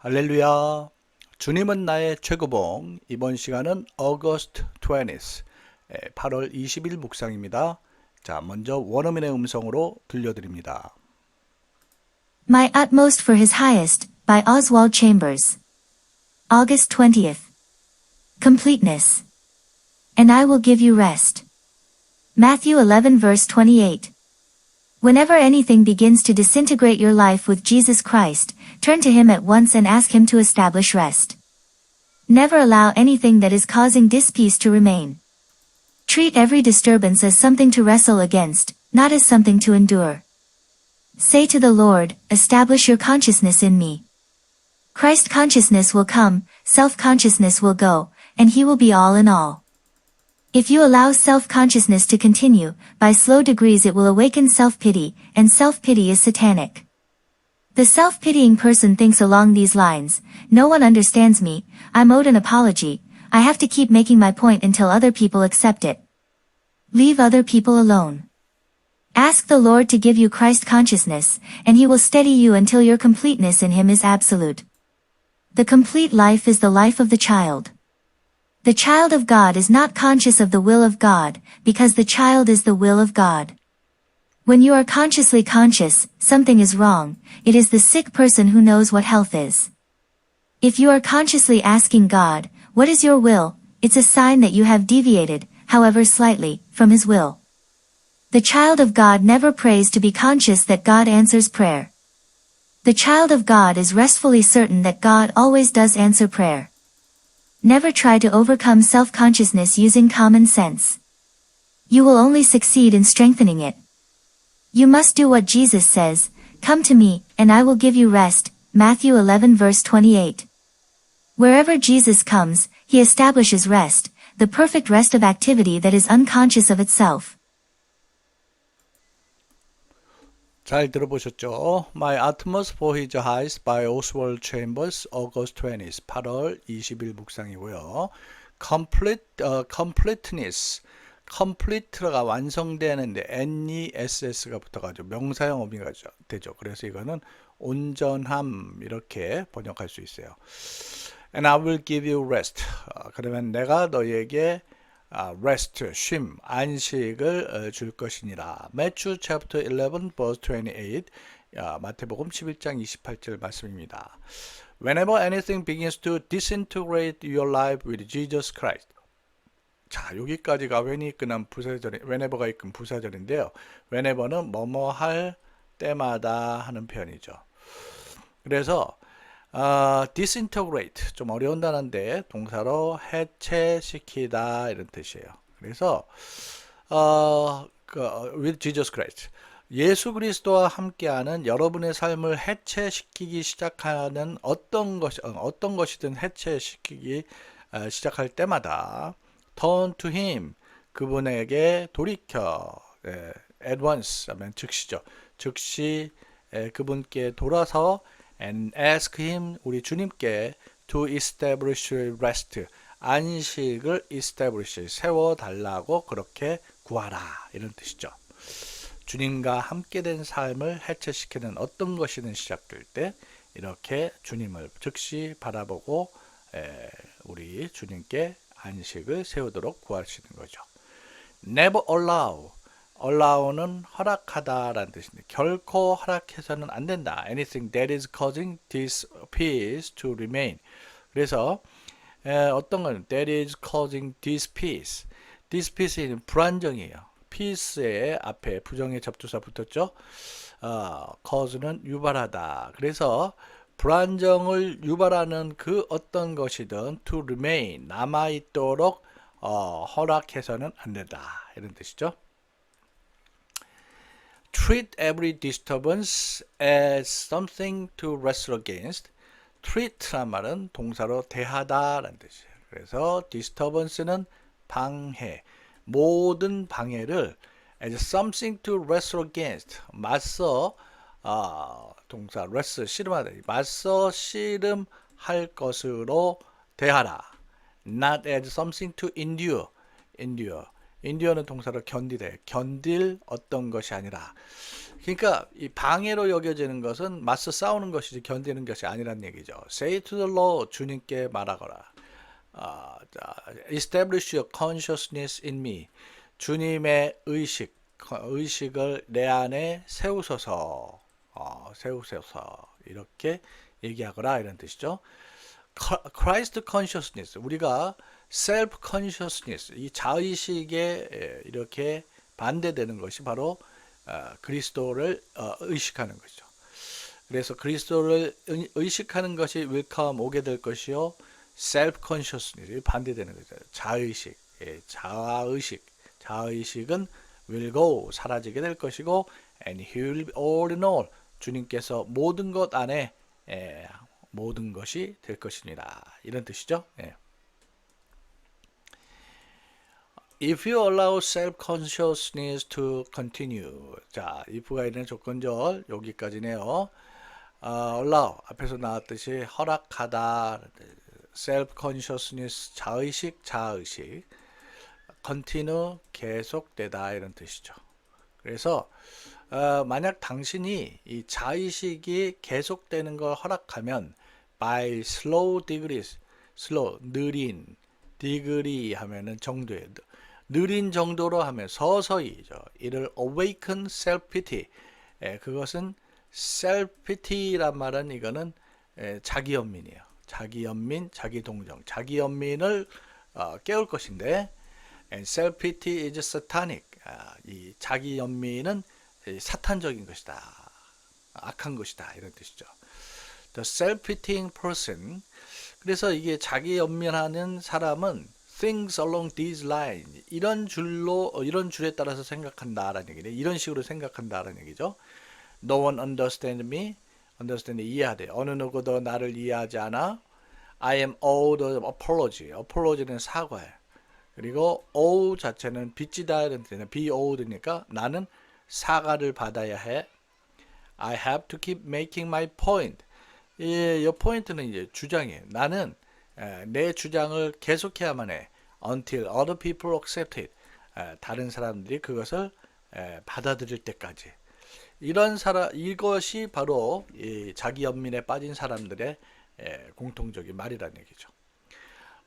할렐루야. 주님은 나의 최고봉. 이번 시간은 August 20th, 8월 20일 묵상입니다. 자, 먼저 원어민의 음성으로 들려드립니다. My Utmost for His Highest, by Oswald Chambers. August 20th. Completeness. And I will give you rest. Matthew 11 verse 28. Whenever anything begins to disintegrate your life with Jesus Christ, turn to Him at once and ask Him to establish rest. Never allow anything that is causing dispeace to remain. Treat every disturbance as something to wrestle against, not as something to endure. Say to the Lord, establish your consciousness in me. Christ consciousness will come, self-consciousness will go, and he will be all in all. If you allow self-consciousness to continue, by slow degrees it will awaken self-pity, and self-pity is satanic. The self-pitying person thinks along these lines, no one understands me, I'm owed an apology, I have to keep making my point until other people accept it. Leave other people alone. Ask the Lord to give you Christ consciousness, and He will steady you until your completeness in Him is absolute. The complete life is the life of the child. The child of God is not conscious of the will of God, because the child is the will of God. When you are consciously conscious, something is wrong, it is the sick person who knows what health is. If you are consciously asking God, what is your will, it's a sign that you have deviated, however slightly, from His will. The child of God never prays to be conscious that God answers prayer. The child of God is restfully certain that God always does answer prayer. Never try to overcome self-consciousness using common sense. You will only succeed in strengthening it. You must do what Jesus says, Come to me, and I will give you rest, Matthew 11 verse 28. Wherever Jesus comes, he establishes rest, the perfect rest of activity that is unconscious of itself. 잘 들어보셨죠? My Utmost for His Highest by Oswald Chambers, August 20th, 8월 20일 묵상이고요. Complete, 어, completeness, complete가 완성되는데 NESS가 붙어가지고 명사형 어미가 되죠. 그래서 이거는 온전함 이렇게 번역할 수 있어요. And I will give you rest. 어, 그러면 내가 너에게 아, rest, 쉼, 안식을 어, 줄 것이니라. Matthew chapter 11 verse 28. 야, 마태복음 11장 28절 말씀입니다. Whenever anything begins to disintegrate your life with Jesus Christ. 자, 여기까지가 when이 끝난 부사절, whenever가 이끈 부사절인데요. whenever는 뭐뭐 할 때마다 하는 표현이죠. 그래서 어, disintegrate. 좀 어려운 단어인데 동사로 해체시키다 이런 뜻이에요. 그래서 어, 그, with Jesus Christ. 예수 그리스도와 함께하는 여러분의 삶을 해체시키기 시작하는 어떤 것이 어떤 것이든 해체시키기 어, 시작할 때마다 turn to him. 그분에게 돌이켜. 예, at once. 하면 즉시죠. 즉시 예, 그분께 돌아서 and ask him 우리 주님께 to establish rest 안식을 establish 세워 달라고 그렇게 구하라 이런 뜻이죠. 주님과 함께 된 삶을 해체시키는 어떤 것이든 시작될 때 이렇게 주님을 즉시 바라보고 에, 우리 주님께 안식을 세우도록 구하시는 거죠. Never allow allow는 허락하다라는 뜻인데 결코 허락해서는 안 된다. Anything that is causing this peace to remain. 그래서 에, 어떤 건 that is causing this peace. this peace는 불안정이에요. peace의 앞에 부정의 접두사 붙었죠. 어, cause는 유발하다. 그래서 불안정을 유발하는 그 어떤 것이든 to remain 남아 있도록 어, 허락해서는 안 된다. 이런 뜻이죠. Treat every disturbance as something to wrestle against. treat란 말은 동사로 대하다라는 뜻이에요. 그래서 disturbance는 방해, 모든 방해를 as something to wrestle against, 맞서 어, 동사 wrestle 씨름하다, 맞서 씨름할 것으로 대하라. Not as something to endure, endure. 인디어는 동사로 견디래. 견딜 어떤 것이 아니라 그러니까 이 방해로 여겨지는 것은 맞서 싸우는 것이지 견디는 것이 아니란 얘기죠. Say to the Lord 주님께 말하거라. 아, 자, establish your consciousness in me. 주님의 의식, 의식을 내 안에 세우소서. 어, 세우소서. 이렇게 얘기하거라 이런 뜻이죠. Christ consciousness. 우리가 self consciousness. 이 자의식에 예, 이렇게 반대되는 것이 바로 어, 그리스도를 어, 의식하는 것이죠. 그래서 그리스도를 의- 의식하는 것이 welcome 오게 될 것이요. self consciousness 반대되는 거죠. 자의식, 예, 자의식, 자의식은 will go 사라지게 될 것이고, and he will all in all 주님께서 모든 것 안에 예, 모든 것이 될 것입니다. 이런 뜻이죠. 예. If you allow self-consciousness to continue. 자, if가 있는 조건절 여기까지네요. 어, allow 앞에서 나왔듯이 허락하다. self-consciousness 자의식, 자의식. continue 계속되다 이런 뜻이죠. 그래서 어, 만약 당신이 이 자의식이 계속되는 걸 허락하면 by slow degrees, slow 느린 degree 하면은 정도에 느린 정도로 하면 서서히죠. 이를 awaken self pity. 예, 그것은 self pity란 말은 이거는 예, 자기 연민이에요. 자기 연민, 자기 동정, 자기 연민을 어, 깨울 것인데 and self pity is satanic. 아, 이 자기 연민은 이 사탄적인 것이다. 악한 것이다. 이런 뜻이죠. The self-pitying person. 그래서 이게 자기 연민하는 사람은 things along these lines. 이런 줄로 어, 이런 줄에 따라서 생각한다라는 얘기네. 이런 식으로 생각한다라는 얘기죠. No one understand me. understand 이해하되 어느 누구도 나를 이해하지 않아. I am owed apology. apology는 사과해. 그리고 owe 자체는 빚지다 이런 be owed니까 나는 사과를 받아야 해. I have to keep making my point. 이, 이 포인트는 이제 주장이에요. 나는 에, 내 주장을 계속해야만 해. Until other people accept it. 에, 다른 사람들이 그것을 에, 받아들일 때까지. 이런 사람 이것이 바로 이 자기 연민에 빠진 사람들의 에, 공통적인 말이라는 얘기죠.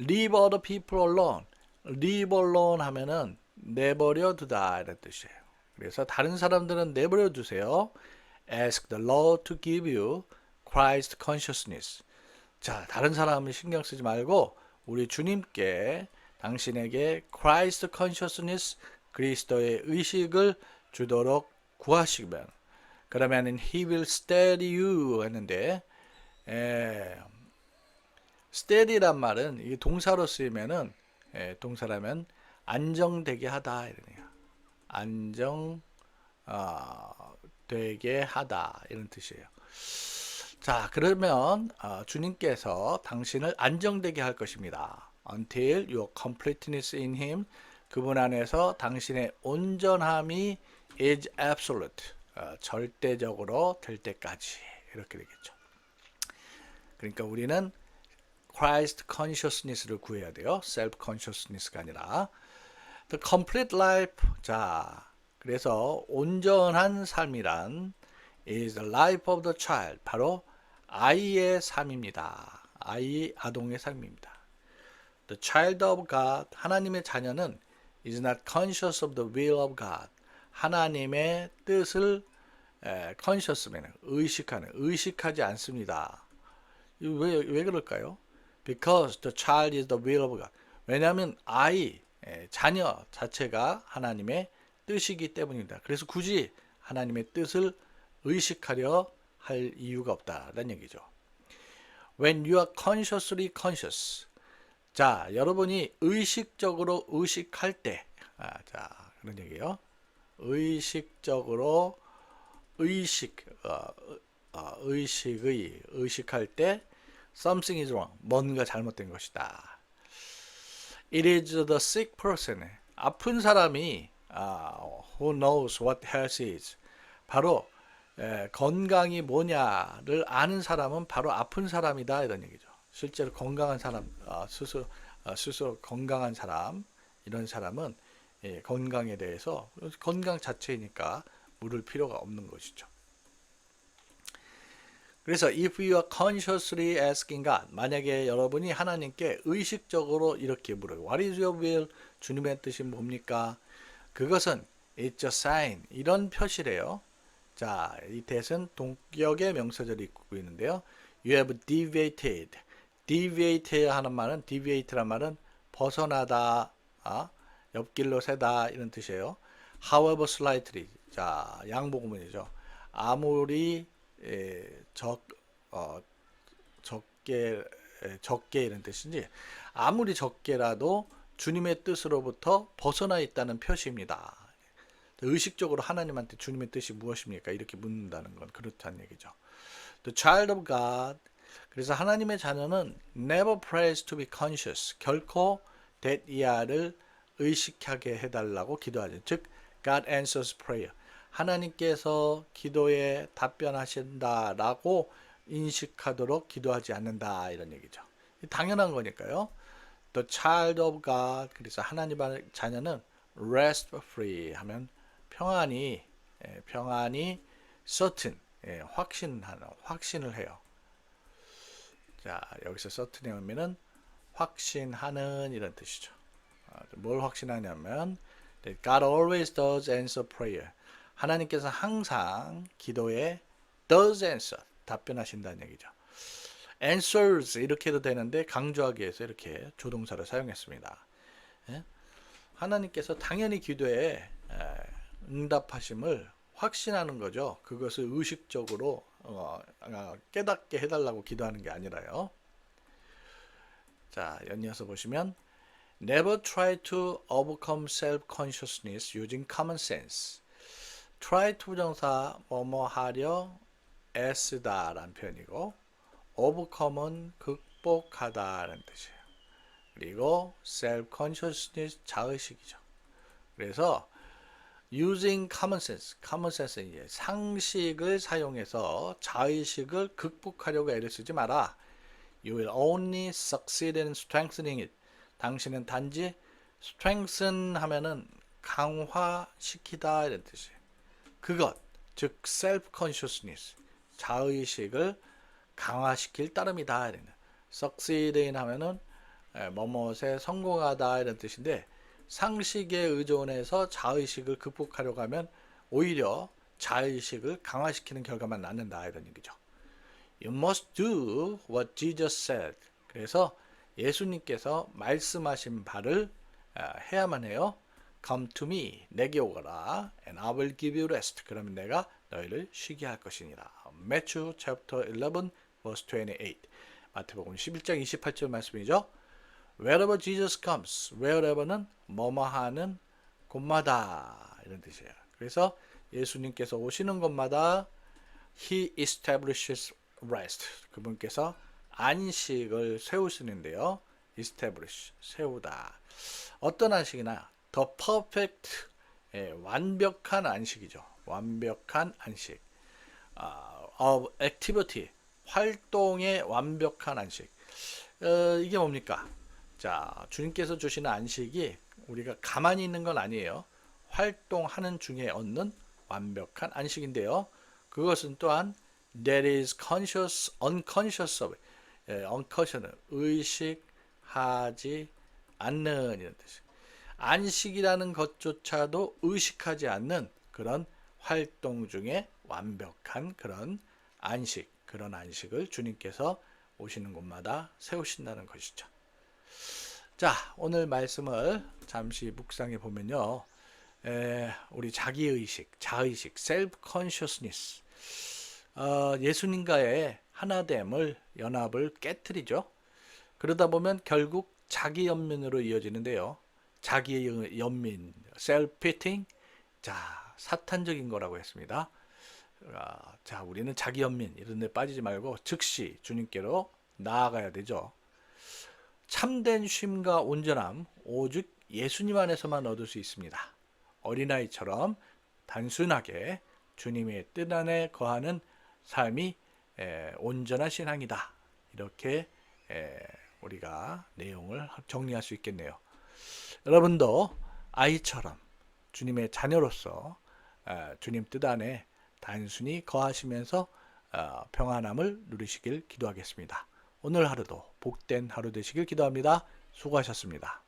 Leave other people alone. Alone 하면은 내버려 두다 이런 뜻이에요. 그래서 다른 사람들은 내버려 두세요. Ask the Lord to give you Christ consciousness. 자, 다른 사람을 신경 쓰지 말고 우리 주님께 당신에게 Christ consciousness 그리스도의 의식을 주도록 구하시면 그러면은 he will steady you 했는데 에, steady란 말은 이 동사로 쓰이면은 에, 동사라면 안정되게 하다 얘기야. 안정 어, 되게 하다 이런 뜻이에요. 자, 그러면 어, 주님께서 당신을 안정되게 할 것입니다. Until your completeness in Him, 그분 안에서 당신의 온전함이 is absolute, 어, 절대적으로 될 때까지 이렇게 되겠죠. 그러니까 우리는 Christ consciousness를 구해야 돼요. self consciousness가 아니라 the complete life. 자, 그래서 온전한 삶이란 is the life of the child. 바로 아이의 삶입니다. 아이 아동의 삶입니다. The child of God. 하나님의 자녀는 is not conscious of the will of God. 하나님의 뜻을 에, conscious면 의식하는 의식하지 않습니다. 왜, 왜 그럴까요? Because the child is the will of God. 왜냐하면 아이, 에, 자녀 자체가 하나님의 뜻이기 때문입니다. 그래서 굳이 하나님의 뜻을 의식하려 할 이유가 없다는 얘기죠. When you are consciously conscious. 자, 여러분이 의식적으로 의식할 때, 아, 자, 그런 얘기예요. 의식적으로 의식, 어, 어, 의식의 의식할 때 something is wrong. 뭔가 잘못된 것이다. It is the sick person. 아픈 사람이 아, who knows what health is. 바로 에, 건강이 뭐냐를 아는 사람은 바로 아픈 사람이다 이런 얘기죠. 실제로 건강한 사람 어, 스스로 어, 스스로 건강한 사람 이런 사람은 예, 건강에 대해서 건강 자체이니까 물을 필요가 없는 것이죠. 그래서 if you are consciously asking God, 만약에 여러분이 하나님께 의식적으로 이렇게 물어요. What is your will? 주님의 뜻이 뭡니까? 그것은 it's a sign. 이런 표시래요. 자, 이 대은 동격의 명사절이 입고 있는데요. You have deviated. deviate 하는 말은 deviate란 말은 벗어나다, 아, 옆길로 새다 이런 뜻이에요. However slightly. 자, 양복음이죠. 아무리 에, 적, 어, 적게, 에, 적게 이런 뜻인지 아무리 적게라도 주님의 뜻으로부터 벗어나 있다는 표시입니다. 의식적으로 하나님한테 주님의 뜻이 무엇입니까? 이렇게 묻는다는 건 그렇다는 얘기죠. The child of God. 그래서 하나님의 자녀는 never prays to be conscious. 결코 that 이하를 의식하게 해달라고 기도하죠. 즉, God answers prayer. 하나님께서 기도에 답변하신다라고 인식하도록 기도하지 않는다 이런 얘기죠. 당연한 거니까요. The child of God 그래서 하나님의 자녀는 rest free 하면 평안히 예, 평안히 certain 예, 확신하는 확신을 해요. 자 여기서 certain에 오면은 확신하는 이런 뜻이죠. 아, 뭘 확신하냐면 God always does answer prayer. 하나님께서 항상 기도에 does answer 답변하신다는 얘기죠. answers 이렇게 해도 되는데 강조하기 위해서 이렇게 조동사를 사용했습니다. 예? 하나님께서 당연히 기도에 에, 응답하심을 확신하는 거죠. 그것을 의식적으로 어, 아, 깨닫게 해달라고 기도하는 게 아니라요. 자, 연이어서 보시면 Never try to overcome self-consciousness using common sense. Try to 부정사 뭐뭐 하려 애쓰다 라는 표현이고 overcome은 극복하다 라는 뜻이에요. 그리고 self-consciousness 자의식이죠. 그래서 using common sense, common sense는 이제 상식을 사용해서 자의식을 극복하려고 애를 쓰지 마라. You will only succeed in strengthening it. 당신은 단지 strengthen 하면은 강화시키다 이런 뜻이에요. 그것, 즉 self consciousness, 자의식을 강화시킬 따름이다. 이런. succeed 하면은 에, 뭐뭇에 성공하다 이런 뜻인데 상식에 의존해서 자의식을 극복하려고 하면 오히려 자의식을 강화시키는 결과만 낳는다 이런 얘기죠. You must do what Jesus said. 그래서 예수님께서 말씀하신 바를 아, 해야만 해요. Come to me, 내게 오거라, and I will give you rest. 그러면 내가 너희를 쉬게 할 것이니라. Matthew chapter 11, verse 28. 마태복음 11장 28절 말씀이죠. Wherever Jesus comes, wherever는 뭐뭐하는 곳마다 이런 뜻이에요. 그래서 예수님께서 오시는 곳마다 He establishes rest. 그분께서 안식을 세우시는데요. establish, 세우다. 어떤 안식이나 the perfect, 예, 완벽한 안식이죠. 완벽한 안식. 아, of activity, 활동의 완벽한 안식. 어, 이게 뭡니까? 자, 주님께서 주시는 안식이 우리가 가만히 있는 건 아니에요. 활동하는 중에 얻는 완벽한 안식인데요. 그것은 또한 that is conscious, unconscious of, 예, unconscious는 의식하지 않는 이런 뜻이. 안식이라는 것조차도 의식하지 않는 그런 활동 중에 완벽한 그런 안식, 그런 안식을 주님께서 오시는 곳마다 세우신다는 것이죠. 자, 오늘 말씀을 잠시 묵상해 보면요. 에, 우리 자기의식, 자의식, self-consciousness. 어, 예수님과의 하나됨을, 연합을 깨뜨리죠. 그러다 보면 결국 자기 연민으로 이어지는데요. 자기 연민, self-pitying. 자, 사탄적인 거라고 했습니다. 아, 자, 우리는 자기 연민 이런 데 빠지지 말고 즉시 주님께로 나아가야 되죠. 참된 쉼과 온전함 오직 예수님 안에서만 얻을 수 있습니다. 어린아이처럼 단순하게 주님의 뜻 안에 거하는 삶이 에, 온전한 신앙이다. 이렇게 에, 우리가 내용을 정리할 수 있겠네요. 여러분도 아이처럼 주님의 자녀로서 어, 주님 뜻 안에 단순히 거하시면서 어, 평안함을 누리시길 기도하겠습니다. 오늘 하루도 복된 하루 되시길 기도합니다. 수고하셨습니다.